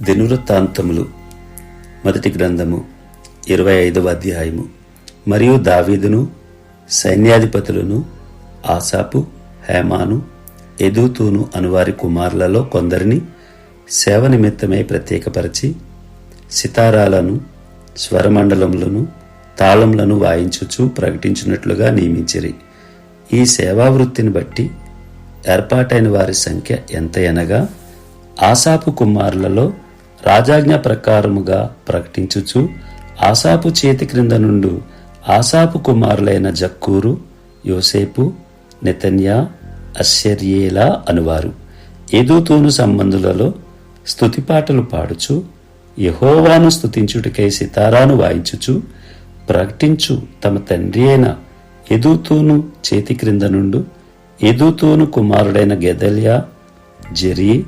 దినవృత్తాంతములు మొదటి గ్రంథము ఇరవై ఐదవ అధ్యాయము. మరియు దావీదును సైన్యాధిపతులను ఆసాపు హేమాను ఎదుతూను అనువారి కుమారులలో కొందరిని సేవ నిమిత్తమై ప్రత్యేకపరిచి సితారాలను స్వరమండలములను తాళములను వాయించుచు ప్రకటించినట్లుగా నియమించిరి. ఈ సేవావృత్తిని బట్టి ఏర్పాటైన వారి సంఖ్య ఎంత అనగా ఆసాపు కుమారులలో రాజాజ్ఞ ప్రకారముగా ప్రకటించుచు ఆసాపు చేతి క్రింద నుండు ఆసాపు కుమారులైన జక్కూరు యోసేపు నెతన్యా అశ్చర్యేలా అనువారు. ఎదుతూను సంబంధులలో స్థుతిపాటలు పాడుచు యహోవాను స్థుతించుటికై సితారాను వాయించుచు ప్రకటించు తమ తండ్రి అయిన ఎదుతూను చేతి క్రింద నుండు ఎదుతూను కుమారుడైన గెదల్యా జెరీ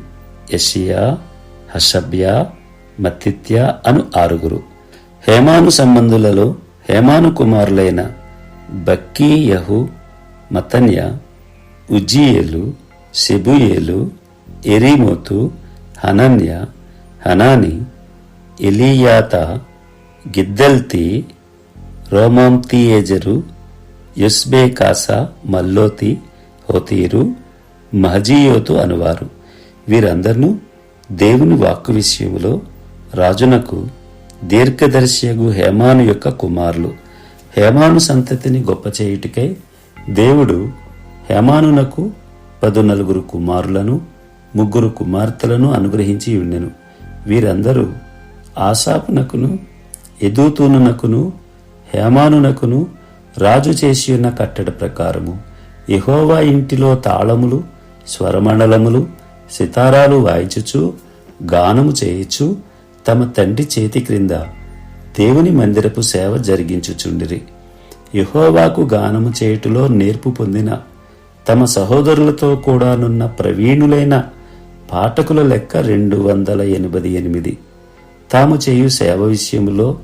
యషియా హషబ్యా మత్తిత్య అను ఆరుగురు హేమాను సంబంధులలో హేమాను కుమారులైన బక్కీ యహు మతన్య ఉజ్జియేలు సెబుయేలు ఎరీమోతు హనన్య హనాని ఎలియాత గిద్దల్తి రోమాంతియేజరు యుస్బేకాసా మల్లోతి హోతీరు మహజీయోతు అనువారు వీరందరినూ దేవుని వాక్కు విషయములో రాజునకు దీర్ఘదర్శియగు హేమాను యొక్క కుమారులు. హేమాను సంతతిని గొప్ప చేయుటికై దేవుడు హేమానునకు పదు నలుగురు కుమారులను ముగ్గురు కుమార్తెలను అనుగ్రహించి ఉండెను. వీరందరూ ఆశాపునకును ఎదుతూనునకును హేమానునకును రాజు చేసి ఉన్న కట్టడ ప్రకారము. ఇహోవా ఇంటిలో తాళములు స్వరమండలములు సితారాలు వాయించుచు గానము చేయుచు తమ తండ్రి చేతి క్రింద దేవుని మందిరపు సేవ జరిగించుచుండిరి. యహోవాకు గానము చేయుటలో నేర్పు పొందిన తమ సహోదరులతో కూడానున్న ప్రవీణులైన పాఠకుల లెక్క రెండు వందల ఎనభై ఎనిమిది. తాము చేయు సేవ విషయంలో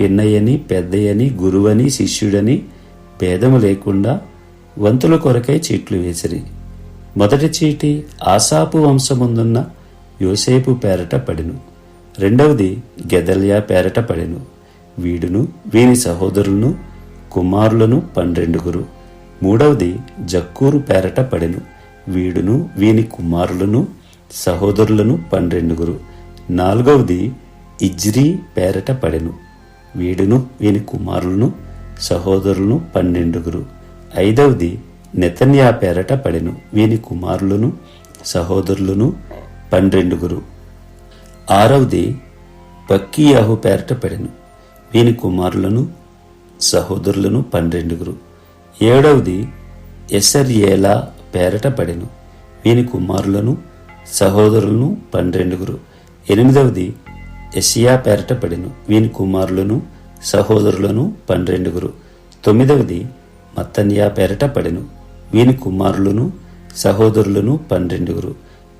పిన్నయ్యని పెద్దయ్యని గురువని శిష్యుడని భేదము లేకుండా వంతుల కొరకై చీట్లు వేసిరి. మొదటి చీటి ఆసాపు వంశముందున్న యోసేపు పేరట పడెను. రెండవది గెదల్యా పేరట పడెను. వీడును వీని సహోదరులను కుమారులను పన్నెండుగురు. మూడవది జక్కూరు పేరట పడెను. వీడును వీని కుమారులను సహోదరులను పన్నెండుగురు. నాలుగవది ఇజ్రీ పేరట పడెను. వీడును వీని కుమారులను సహోదరులను పన్నెండుగురు. ఐదవది నెతన్యా పేరట పడెను. వీని కుమారులను సహోదరులను పన్నెండుగురు. ఆరవది బక్కీయాహు పేరట పడెను. వీని కుమారులను సహోదరులను పన్నెండుగురు. ఏడవది ఎసర్యేలా పేరట పడెను. వీని కుమారులను సహోదరులను పన్నెండుగురు. ఎనిమిదవది ఎసియా పేరట పడెను. వీని కుమారులను సహోదరులను పన్నెండుగురు. తొమ్మిదవది మత్తన్యా పేరట పడెను. వీని కుమారులను సహోదరులను పన్నెండుగురు.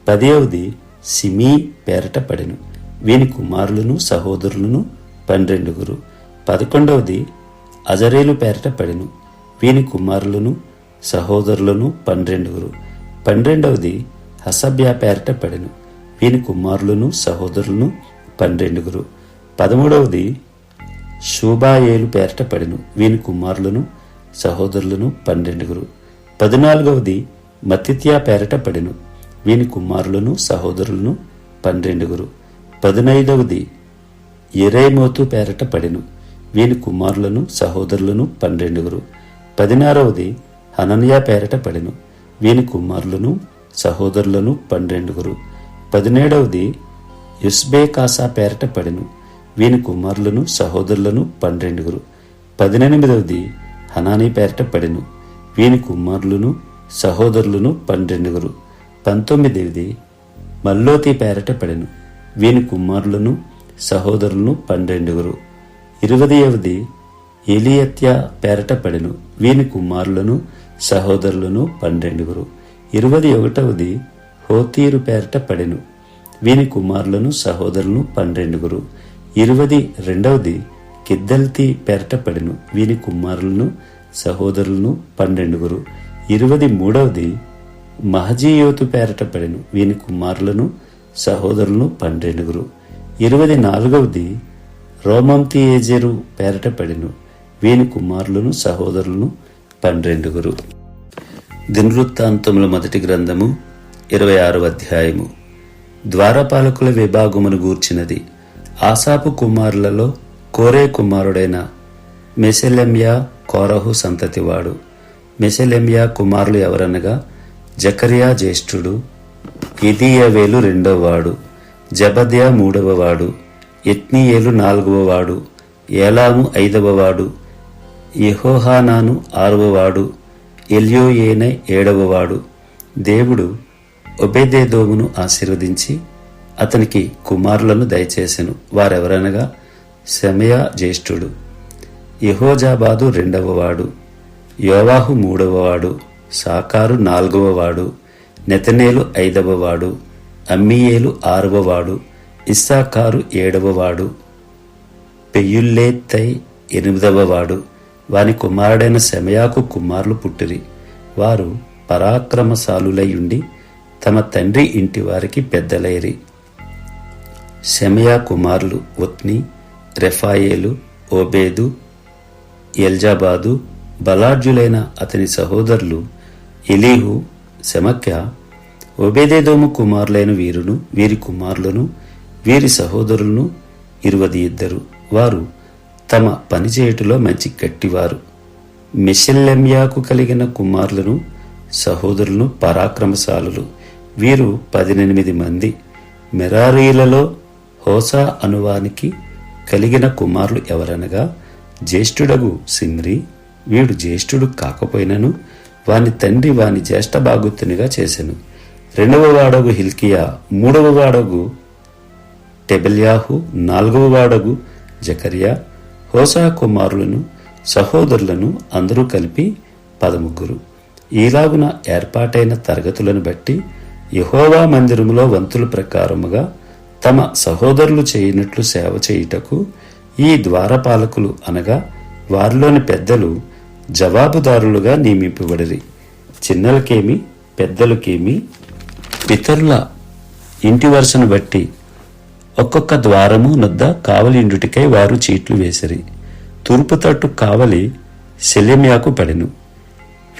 పదవది సిమీ పేరట పడెను. వీని కుమారులను సహోదరులను పన్నెండుగురు. పదకొండవది అజరేలు పేరట పడెను. వీని కుమారులను సహోదరులను పన్నెండుగురు. పన్నెండవది హసభ్య పేరట పడెను. వీని కుమారులను సహోదరులను పన్నెండుగురు. పదమూడవది శూబాయేలు పేరట పడెను. వీని కుమారులను సహోదరులను పన్నెండుగురు. పద్నాలుగవది మతిత్యా పేరట పడెను. వీని కుమారులను సహోదరులను పన్నెండుగురు. పదునైదవది ఎరేమోతు పేరట పడెను. వీని కుమారులను సహోదరులను పన్నెండుగురు. పదినారవది హనన్యా పేరట పడెను. వీని కుమారులను సహోదరులను పన్నెండుగురు. పదినేడవది యుస్బేకాసా పేరట పడెను. వీని కుమారులను సహోదరులను పన్నెండుగురు. పదినెనిమిదవది హనానీ పేరట పడెను. వీని కుమారులను సహోదరులను పన్నెండుగురు పంతొమ్మిదవది మల్లోతి పేరట పడెను. వీని కుమారులను సహోదరులను పన్నెండుగురు ఇరవదవది ఎలియత్య పేరట పడెను. వీని కుమారులను సహోదరులను పన్నెండుగురు ఇరవది ఒకటవది హోతీరు పేరట పడెను. వీని కుమారులను సహోదరులను పన్నెండుగురు ఇరవై రెండవది కిద్దల్తి పేరట పడెను. వీని కుమారులను సహోదరులను పన్నెండుగురు ఇరవది మూడవది మహజీయోతు పేరట పడెను వీని కుమారులను సహోదరులను పన్నెండుగురు ఇరవై నాలుగవది రోమంతియేజెరు పేరట పడిను వీని కుమారులను సహోదరులను పన్నెండుగురు దినవృత్తాంతముల మొదటి గ్రంథము ఇరవై ఆరవ అధ్యాయము. ద్వారపాలకుల విభాగమును గూర్చినది. ఆసాపు కుమారులలో కోరే కుమారుడైన మెసెలెమ్యా కోరహు సంతతివాడు. మెసెలెమ్యా కుమారులు ఎవరనగా జకరియా జ్యేష్ఠుడు ఇదియవేలు రెండవవాడు జబద్యా మూడవవాడు ఎత్నీయేలు నాలుగవవాడు ఏలాము ఐదవవాడు యహోహానాను ఆరవవాడు ఎల్యోయేనై ఏడవవాడు. దేవుడు ఒబేదేదోమును ఆశీర్వదించి అతనికి కుమారులను దయచేసెను. వారెవరనగా శమయ జ్యేష్ఠుడు. యహోజాబాదు రెండవవాడు యోవాహు మూడవవాడు సాకారు నాలుగవవాడు నెతనేలు ఐదవవాడు అమ్మియేలు ఆరవవాడు ఇస్సాకారు ఏడవవాడు పెయ్యుల్లేత్తై ఎనిమిదవవాడు వాని కుమారుడైన శమయాకు కుమారులు పుట్టిరి. వారు పరాక్రమశాలులై ఉండి తమ తండ్రి ఇంటి వారికి పెద్దలైరి. శమయా కుమారులు ఉత్ని రెఫాయేలు ఓబేదు ఎల్జాబాదు బలార్జులైన అతని సహోదరులు ఎలీహు శమక్య ఒబేదేదోము కుమారులైన వీరును వీరి కుమారులను వీరి సహోదరులను ఇరువది ఇద్దరు. వారు తమ పనిచేయుటలో మంచి గట్టివారు. మిషల్లెమ్యాకు కలిగిన కుమారులను సహోదరులను పరాక్రమశాలులు. వీరు పదినెనిమిది మంది. మెరారీలలో హోసా అనువానికి కలిగిన కుమారులు ఎవరనగా జ్యేష్ఠుడగు సిమ్రి వీడు జ్యేష్ఠుడు కాకపోయినను వాని తండ్రి వాని జ్యేష్ఠ బాగుత్తునిగా చేసెను. రెండవ వాడగు హిల్కియా మూడవ వాడగు టెబెల్యాహు నాలుగవ వాడగు జకరియా హోసా కుమారులను సహోదరులను అందరూ కలిపి పదముగ్గురు. ఈలాగున ఏర్పాటైన తరగతులను బట్టి యహోవా మందిరములో వంతుల ప్రకారముగా తమ సహోదరులు చేయనట్లు సేవ చేయుటకు ఈ ద్వారపాలకులు అనగా వారిలోని పెద్దలు జవాబుదారులుగా నియమింపబడిరి. చిన్నలకేమి పెద్దలకేమి పితరుల ఇంటి వరుసను బట్టి ఒక్కొక్క ద్వారము నొద్ద కావలిండుటికై వారు చీట్లు వేసిరి. తూర్పు తట్టు కావలి శల్యమ్యాకు పడెను.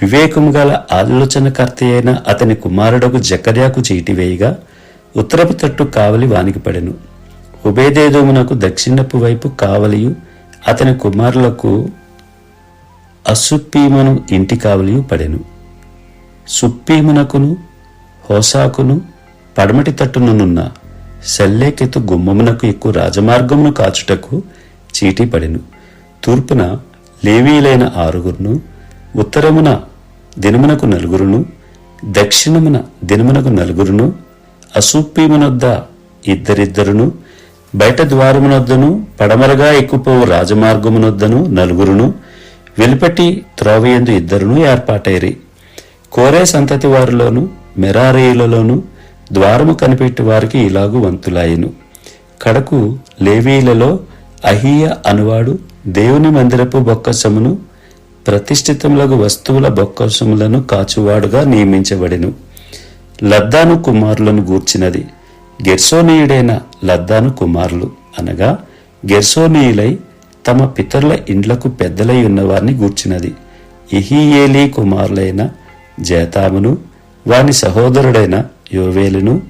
వివేకము గల ఆలోచనకర్త అయిన అతని కుమారుడకు జకర్యాకు చీటి వేయగా ఉత్తరపు తట్టు కావలి వానికి పడెను. ఉభయదేదోమునకు దక్షిణపు వైపు కావలియు అతని కుమారులకు అసుప్పీమను ఇంటి కావలియు పడెను. సుప్పీమునకును హోసాకును పడమటి తట్టునున్న సెల్లేకెతు గుమ్మమునకు ఎక్కువ రాజమార్గమును కాచుటకు చీటీ పడెను. తూర్పున లేవీలైన ఆరుగురును ఉత్తరమున దినమునకు నలుగురును దక్షిణమున దినమునకు నలుగురును అసూపీమునొద్ద ఇద్దరిద్దరును బయట ద్వారమునొద్దను పడమరగా ఎక్కుపోవు రాజమార్గమునొద్దను నలుగురును వెలుపటి త్రోవయందు ఇద్దరును ఏర్పాటైరి. కోరే సంతతి వారిలోను మెరారేయులలోను ద్వారము కనిపెట్టి వారికి ఇలాగు వంతులాయెను. కడకు లేవీలలో అహియ అనువాడు దేవుని మందిరపు బొక్కసమును ప్రతిష్ఠితములకు వస్తువుల బొక్కసములను కాచువాడుగా నియమించబడెను. లద్దాను కుమారులను గూర్చినది. గెర్సోనీయుడైన లద్దాను కుమారులు అనగా గెర్సోనీయులై తమ పితరుల ఇండ్లకు పెద్దలై ఉన్నవారిని గూర్చినది. ఇహియేలీ కుమారులైన జేతామును వాని సహోదరుడైన యోవేలును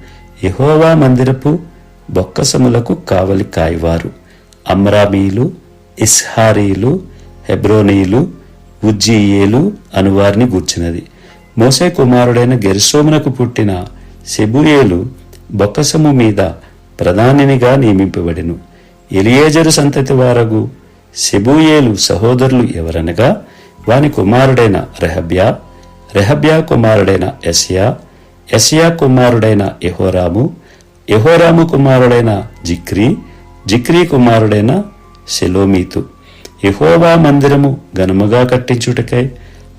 యెహోవా మందిరపు బొక్కసములకు కావలి కాయవారు. అమ్రామీలు ఇస్హారీలు హెబ్రోనీయులు ఉజ్జీయేలు అనువారిని గూర్చినది. మోసే కుమారుడైన గెర్సోమునకు పుట్టిన సెబుయేలు బొక్కసము మీద ప్రధానినిగా నియమింపబడెను. ఎలియేజరు సంతతి వారగు సెబూయేలు సహోదరులు ఎవరనగా వాని కుమారుడైన రెహబ్యా రెహబ్యా కుమారుడైన ఎస్యా ఎస్యా కుమారుడైన యహోరాము యహోరాము కుమారుడైన జిక్రీ జిక్రీ కుమారుడైన సెలోమీతు యహోవా మందిరము ఘనముగా కట్టించుటకై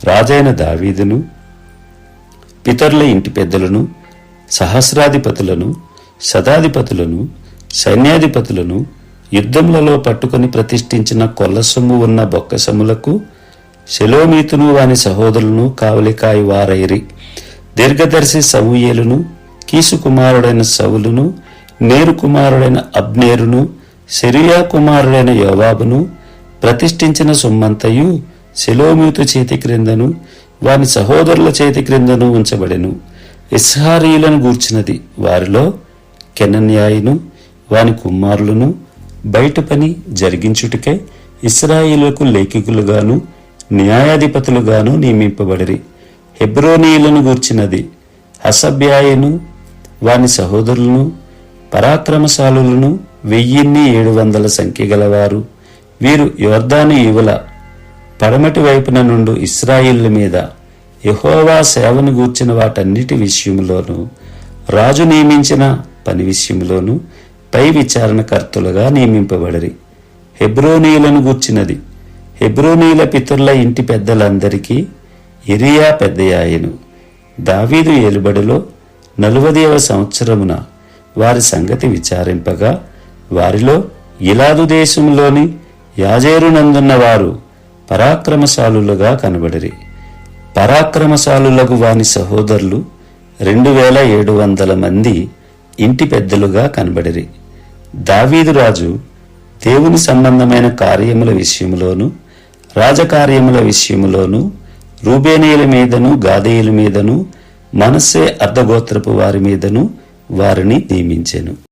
రాజైన దావీదును పితరుల ఇంటి పెద్దలను సహస్రాధిపతులను శతాధిపతులను సైన్యాధిపతులను యుద్ధములలో పట్టుకొని ప్రతిష్ఠించిన కొల్ల సొమ్ము ఉన్న బొక్కసములకు శెలోమీతును వాని సహోదరులను కావలికాయి వారైరి దీర్ఘదర్శి సమూయేలును కీసు కుమారుడైన సవులును నేరు కుమారుడైన అబ్నేరును సిరియా కుమారుడైన యోవాబును ప్రతిష్ఠించిన సొమ్మంతయు శిలోమీతు చేతి క్రిందను వాని సహోదరుల చేతి క్రిందను ఉంచబడెను. ఇస్హారీయులను గూర్చినది వారిలో కెనన్యాయును వాని కుమారులను బయట పని జరిగించుటకే ఇస్రాయిలకు లేఖికులుగాను న్యాయాధిపతులుగాను నియమింపబడిరి. హెబ్రోనీయులను గూర్చినది అసభ్యాయను వాని సహోదరులను పరాక్రమశాలులను వెయ్యిన్ని ఏడు వందల సంఖ్య గలవారు. వీరు యోర్దాను ఈవుల పడమటి వైపున నుండి ఇస్రాయిల్ మీద యహోవా సేవను గూర్చిన వాటన్నిటి విషయంలోనూ రాజు నియమించిన పని విషయంలోనూ పై విచారణకర్తలుగా నియమింపబడిరి. హెబ్రోనీయులను గూర్చినది. హెబ్రోనీయుల పితరుల ఇంటి పెద్దలందరికీ ఇరియా పెద్దయాయను. దావీదు ఏలుబడిలో నలువదేవ సంవత్సరమున వారి సంగతి విచారింపగా వారిలో ఇలాదు దేశంలోని యాజేరునందున్న వారు పరాక్రమశాలులుగా కనబడిరి. పరాక్రమశాలులకు వాని సహోదరులు రెండు వేల ఏడు వందల మంది ఇంటి పెద్దలుగా కనబడిరి. దావీదు రాజు దేవుని సంబంధమైన కార్యముల విషయములోను రాజకార్యముల విషయములోను రూబేనీయుల మీదను గాదేయుల మీదను మనస్సే అర్ధగోత్రపు వారి మీదను వారిని నియమించెను.